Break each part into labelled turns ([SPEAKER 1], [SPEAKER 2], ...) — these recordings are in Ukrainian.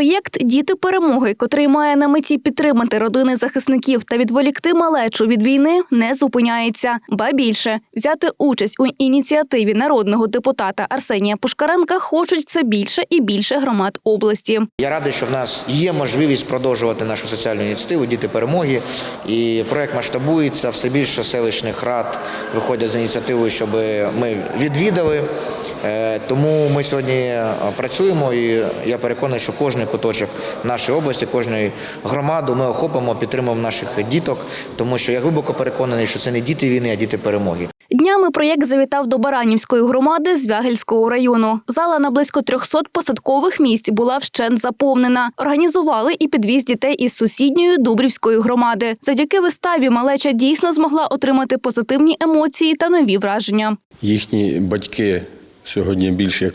[SPEAKER 1] Проєкт Діти перемоги, котрий має на меті підтримати родини захисників та відволікти малечу від війни, не зупиняється. Ба більше взяти участь у ініціативі народного депутата Арсенія Пушкаренка хочуть все більше і більше громад області.
[SPEAKER 2] Я радий, що в нас є можливість продовжувати нашу соціальну ініціативу Діти перемоги. І проект масштабується. Все більше селищних рад виходять з ініціативою, щоб ми відвідали. Е, Тому ми сьогодні е, працюємо, і я переконаний, що кожний куточок нашої області, кожної громади ми охопимо, підтримуємо наших діток, тому що я глибоко переконаний, що це не діти війни, а діти перемоги.
[SPEAKER 1] Днями проєкт завітав до Баранівської громади з Вягельського району. Зала на близько 300 посадкових місць була вщент заповнена. Організували і підвіз дітей із сусідньої Дубрівської громади. Завдяки виставі малеча дійсно змогла отримати позитивні емоції та нові враження.
[SPEAKER 3] Їхні батьки сьогодні більш як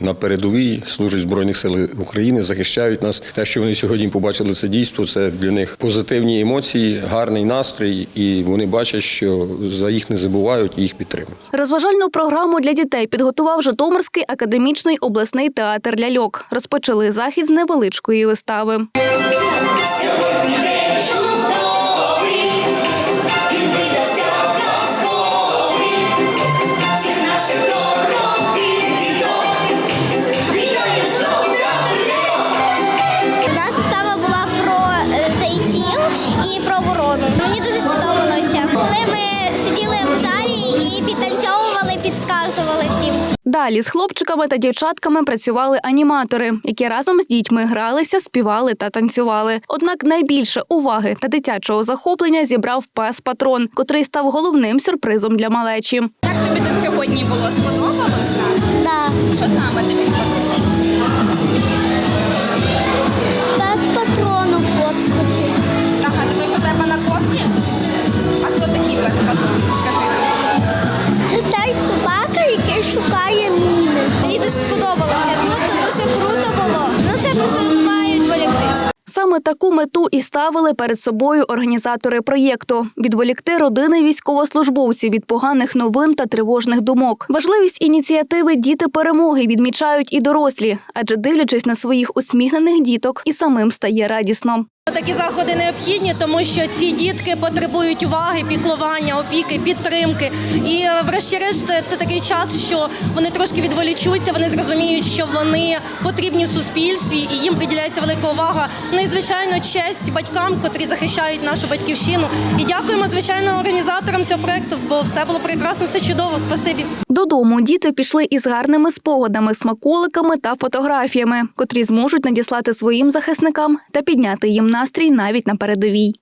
[SPEAKER 3] на передовій служать в Збройних сил України, захищають нас. Те, що вони сьогодні побачили це дійство, це для них позитивні емоції, гарний настрій, і вони бачать, що за їх не забувають і їх підтримують.
[SPEAKER 1] Розважальну програму для дітей підготував Житомирський академічний обласний театр ляльок. Розпочали захід з невеличкої вистави. Далі з хлопчиками та дівчатками працювали аніматори, які разом з дітьми гралися, співали та танцювали. Однак найбільше уваги та дитячого захоплення зібрав пес патрон, котрий став головним сюрпризом для малечі.
[SPEAKER 4] Як тобі тут сьогодні було? Сподобалося?
[SPEAKER 5] Да.
[SPEAKER 4] Що саме тобі сподобалося?
[SPEAKER 5] Спецпатрону фоткати.
[SPEAKER 4] Ага, те, що тебе на кофті? А хто такий без патрон? Скажи
[SPEAKER 5] дуже сподобалося. Тут дуже круто було. Ну це просто має відволіктись.
[SPEAKER 1] Саме таку мету і ставили перед собою організатори проєкту відволікти родини військовослужбовців від поганих новин та тривожних думок. Важливість ініціативи Діти перемоги відмічають і дорослі, адже дивлячись на своїх усміхнених діток, і самим стає радісно.
[SPEAKER 6] Такі заходи необхідні, тому що ці дітки потребують уваги, піклування, опіки, підтримки. І е, врешті-решт це такий час, що вони трошки відволічуться, вони зрозуміють, що вони потрібні в суспільстві і їм приділяється велика увага. Ну і звичайно, честь батькам, котрі захищають нашу батьківщину. І дякуємо звичайно організаторам цього проекту, бо все було прекрасно, все чудово. Спасибі.
[SPEAKER 1] Додому діти пішли із гарними спогадами, смаколиками та фотографіями, котрі зможуть надіслати своїм захисникам та підняти їм настрій навіть на передовій.